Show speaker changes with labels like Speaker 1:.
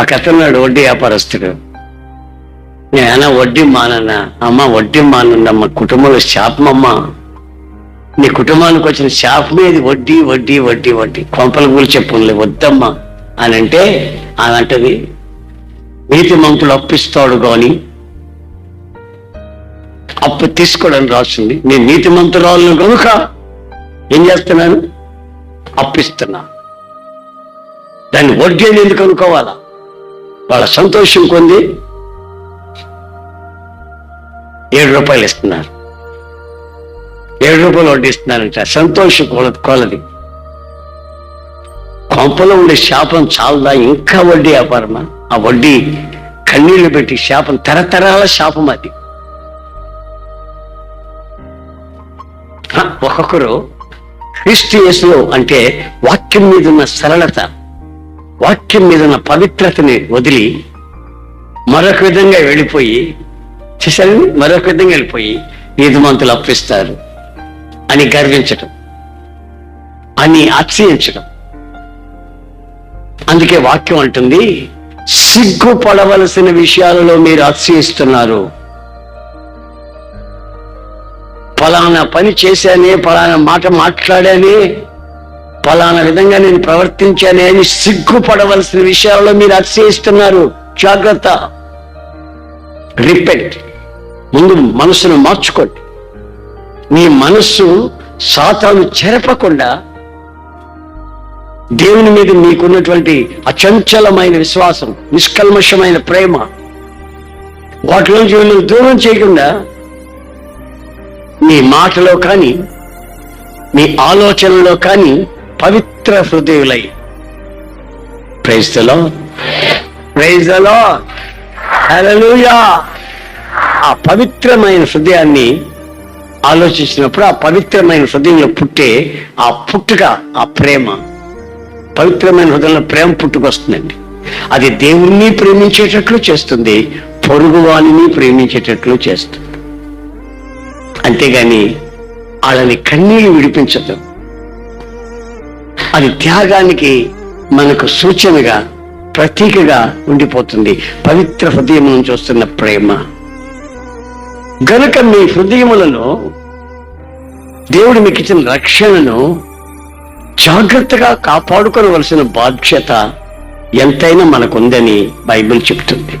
Speaker 1: ఒక అతన్నాడు వడ్డీ వ్యాపారస్తుడు. నేను వడ్డీ మానన్నా అమ్మ వడ్డీ మానన్నమ్మ కుటుంబంలో శాపమమ్మా నీ కుటుంబానికి వచ్చిన శాపమే ఇది వడ్డీ వడ్డీ వడ్డీ వడ్డీ. కొంపల గురి చెప్పులే వద్దమ్మా. అని అంటే ఆమె అంటది నీతి మంతులు అప్పిస్తాడు కానీ అప్పు తీసుకోవడం రాసింది. నేను నీతి మంతురాలను కనుక ఏం చేస్తున్నాను? అప్పిస్తున్నా. దాన్ని వడ్డీ అని ఎందుకు అనుకోవాలా? వాళ్ళ సంతోషం కొంది. ఏడు రూపాయలు ఇస్తున్నారు. ఏడు రూపాయలు వడ్డిస్తున్నారంట సంతోషం కొల కొలది. కొంపలో ఉండే శాపం చాలదా? ఇంకా వడ్డీ వ్యాపారమా? ఆ వడ్డీ కన్నీళ్ళు పెట్టి శాపం తరతరాల శాపం అది. ఒక్కొక్కరు క్రీస్తు యేసులో అంటే వాక్యం మీద ఉన్న సరళత వాక్యం మీద ఉన్న పవిత్రతని వదిలి మరొక విధంగా వెళ్ళిపోయి చూసారండి మరొక విధంగా వెళ్ళిపోయి నీతిమంతులు అప్పిస్తారు అని గర్వించటం అని అతిశయించడం అందుకే వాక్యం అంటుంది సిగ్గుపడవలసిన విషయాలలో మీరు అతిశయిస్తున్నారు ఫలానా పని చేశానే ఫలానా మాట మాట్లాడానే పలానా విధంగా నేను ప్రవర్తించానే అని సిగ్గుపడవలసిన విషయాల్లో మీరు అతిశయిస్తున్నారు. జాగ్రత్త. రిపెంట్. ముందు మనసును మార్చుకోండి. మీ మనస్సు సాతాను చెరపకుండా దేవుని మీద మీకున్నటువంటి అచంచలమైన విశ్వాసం నిష్కల్మషమైన ప్రేమ వాటిలోంచి మిమ్మల్ని దూరం చేయకుండా మీ మాటలో కానీ మీ ఆలోచనలో కానీ పవిత్ర హృదయులై. ప్రైజ్లో ప్రైజ్లో హల్లెలూయా ఆ పవిత్రమైన హృదయాన్ని ఆలోచించినప్పుడు ఆ పవిత్రమైన హృదయంలో పుట్టే ఆ పుట్టుక ఆ ప్రేమ పవిత్రమైన హృదయంలో ప్రేమ పుట్టుకొస్తుందండి. అది దేవుణ్ణి ప్రేమించేటట్లు చేస్తుంది పొరుగువాణిని ప్రేమించేటట్లు చేస్తుంది. అంతేగాని వాళ్ళని కన్నీళ్ళు విడిపించదు అది త్యాగానికి మనకు సూచనగా ప్రతీకగా ఉండిపోతుంది. పవిత్ర హృదయం నుంచి వస్తున్న ప్రేమ. గనుక మీ హృదయములలో దేవుడు మీకు ఇచ్చిన రక్షణను జాగ్రత్తగా కాపాడుకోవలసిన బాధ్యత ఎంతైనా మనకుందని బైబిల్ చెప్తుంది.